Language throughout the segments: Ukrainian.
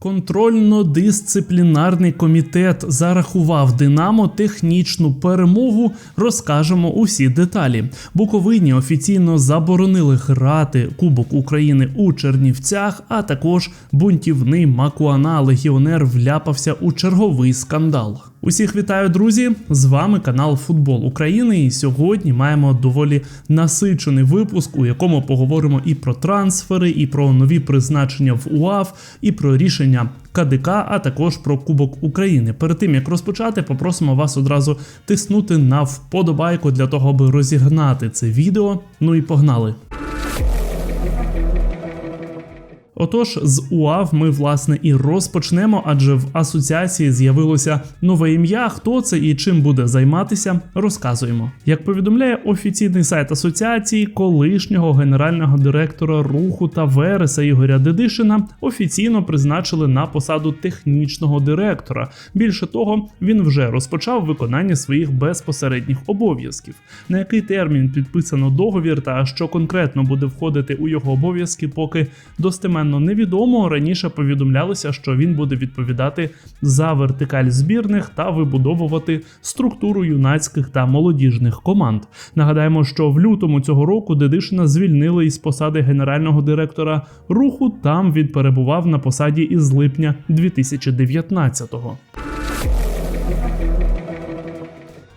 Контрольно-дисциплінарний комітет зарахував Динамо технічну перемогу. Розкажемо усі деталі. Буковині офіційно заборонили грати Кубок України у Чернівцях, а також бунтівний Макуана легіонер вляпався у черговий скандал. Усіх вітаю, друзі! З вами канал Футбол України. І сьогодні маємо доволі насичений випуск, у якому поговоримо і про трансфери, і про нові призначення в УАФ, і про рішення КДК, а також про Кубок України. Перед тим як розпочати, попросимо вас одразу тиснути на вподобайку для того, аби розігнати це відео. Ну і погнали! Отож, з УАВ ми власне і розпочнемо, адже в асоціації з'явилося нове ім'я. Хто це і чим буде займатися, розказуємо. Як повідомляє офіційний сайт асоціації, колишнього генерального директора руху та Вереса Ігоря Дедишина офіційно призначили на посаду технічного директора. Більше того, він вже розпочав виконання своїх безпосередніх обов'язків. На який термін підписано договір та що конкретно буде входити у його обов'язки, поки достеменно достеменно невідомо. Раніше повідомлялося, що він буде відповідати за вертикаль збірних та вибудовувати структуру юнацьких та молодіжних команд. Нагадаємо, що в лютому цього року Дедишина звільнили із посади генерального директора руху. Там він перебував на посаді із липня 2019-го.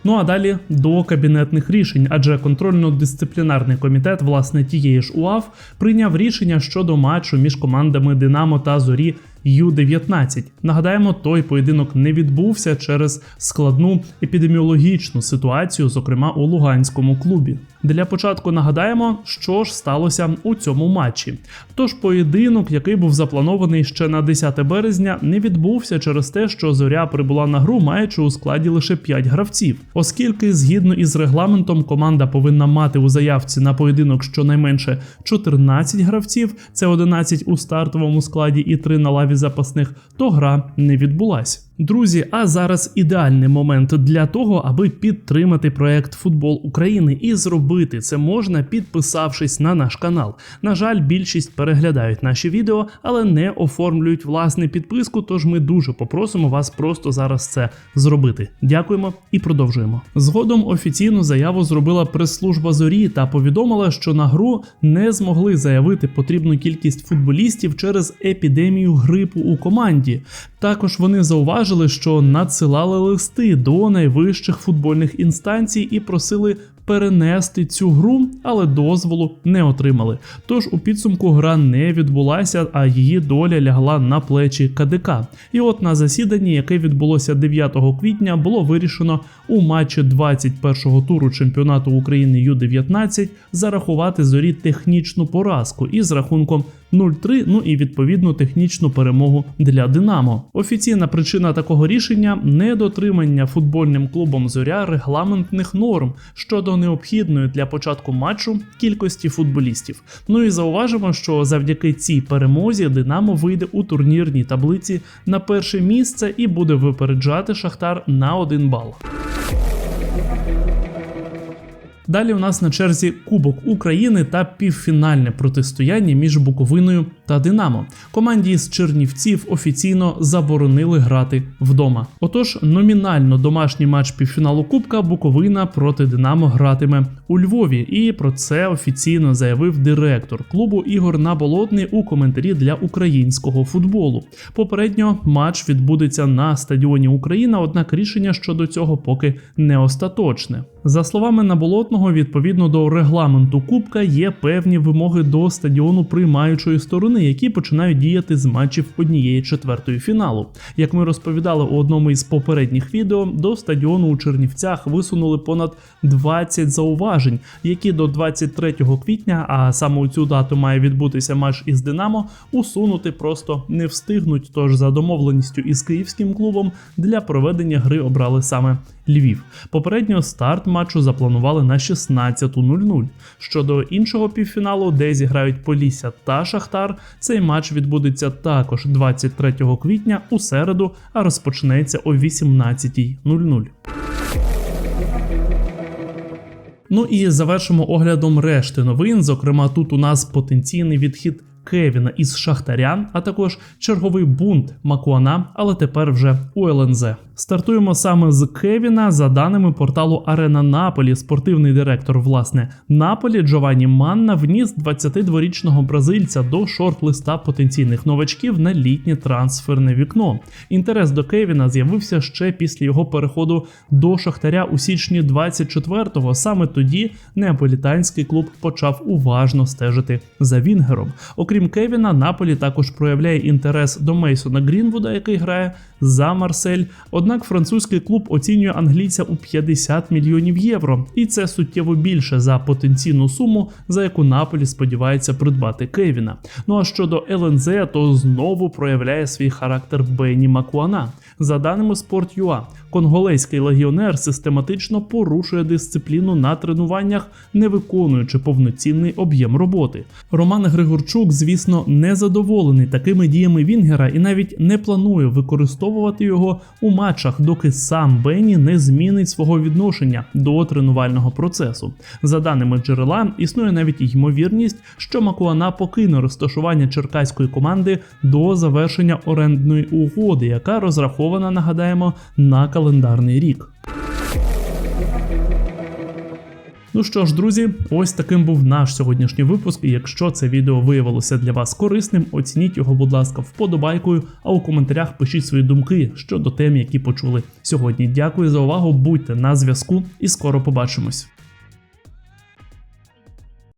Ну а далі до кабінетних рішень, адже контрольно-дисциплінарний комітет власне тієї ж УАФ прийняв рішення щодо матчу між командами Динамо та Зорі Ю-19. Нагадаємо, той поєдинок не відбувся через складну епідеміологічну ситуацію, зокрема у Луганському клубі. Для початку нагадаємо, що ж сталося у цьому матчі. Тож поєдинок, який був запланований ще на 10 березня, не відбувся через те, що зоря прибула на гру, маючи у складі лише 5 гравців, оскільки згідно із регламентом команда повинна мати у заявці на поєдинок щонайменше 14 гравців, це 11 у стартовому складі і 3 на лаві запасних, то гра не відбулась. Друзі, а зараз ідеальний момент для того, аби підтримати проект Футбол України і зробити це можна, підписавшись на наш канал. На жаль, більшість переглядають наші відео, але не оформлюють власне підписку. Тож ми дуже попросимо вас просто зараз це зробити. Дякуємо і продовжуємо. Згодом офіційну заяву зробила прес-служба зорі та повідомила, що на гру не змогли заявити потрібну кількість футболістів через епідемію грипу у команді. Також вони зауважили, що надсилали листи до найвищих футбольних інстанцій і просили перенести цю гру, але дозволу не отримали. Тож у підсумку гра не відбулася, а її доля лягла на плечі КДК. І от на засіданні, яке відбулося 9 квітня, було вирішено у матчі 21-го туру чемпіонату України Ю-19 зарахувати зорі технічну поразку із рахунком 0-3, ну і відповідну технічну перемогу для Динамо. Офіційна причина такого рішення недотримання футбольним клубом зоря регламентних норм щодо необхідної для початку матчу кількості футболістів. Ну і зауважимо, що завдяки цій перемозі Динамо вийде у турнірній таблиці на перше місце і буде випереджати Шахтар на один бал. Далі у нас на черзі Кубок України та півфінальне протистояння між Буковиною та Динамо. Команді з Чернівців офіційно заборонили грати вдома. Отож, номінально домашній матч півфіналу Кубка Буковина проти Динамо гратиме у Львові, і про це офіційно заявив директор клубу Ігор Наболотний у коментарі для українського футболу. Попередньо матч відбудеться на стадіоні Україна, однак рішення щодо цього поки не остаточне. За словами Наболотного, відповідно до регламенту Кубка є певні вимоги до стадіону приймаючої сторони, які починають діяти з матчів однієї четвертої фіналу. Як ми розповідали у одному із попередніх відео, до стадіону у Чернівцях висунули понад 20 зауважень, які до 23 квітня, а саме у цю дату має відбутися матч із Динамо, усунути просто не встигнуть. Тож за домовленістю із київським клубом для проведення гри обрали саме Львів. Попередньо старт матчу запланували на 16.00. Щодо іншого півфіналу, де зіграють Полісся та Шахтар, цей матч відбудеться також 23 квітня у середу, а розпочнеться о 18.00. Ну і завершимо оглядом решти новин. Зокрема, тут у нас потенційний відхід Кевіна із Шахтаря, а також черговий бунт Макуана, але тепер вже у ЛНЗ. Стартуємо саме з Кевіна. За даними порталу Арена Наполі, спортивний директор власне Наполі Джованні Манна вніс 22-річного бразильця до шорт-листа потенційних новачків на літнє трансферне вікно. Інтерес до Кевіна з'явився ще після його переходу до Шахтаря у січні 24-го. Саме тоді неаполітанський клуб почав уважно стежити за Вінгером. Окрім Кевіна, Наполі також проявляє інтерес до Мейсона Грінвуда, який грає за Марсель. Однак французький клуб оцінює англійця у 50 мільйонів євро, і це суттєво більше за потенційну суму, за яку Наполі сподівається придбати Кевіна. Ну а щодо ЛНЗ, то знову проявляє свій характер Бенні Макуана. За даними Sport.ua, конголезький легіонер систематично порушує дисципліну на тренуваннях, не виконуючи повноцінний об'єм роботи. Роман Григорчук, звісно, не задоволений такими діями Вінгера і навіть не планує використовувати його у матчах, доки сам Бенні не змінить свого відношення до тренувального процесу. За даними джерела, існує навіть ймовірність, що Макуана покине розташування черкаської команди до завершення орендної угоди, яка розрахована, нагадаємо, на календарний рік. Ну що ж, друзі, ось таким був наш сьогоднішній випуск. І якщо це відео виявилося для вас корисним, оцініть його, будь ласка, вподобайкою, а у коментарях пишіть свої думки щодо тем, які почули сьогодні. Дякую за увагу, будьте на зв'язку і скоро побачимось.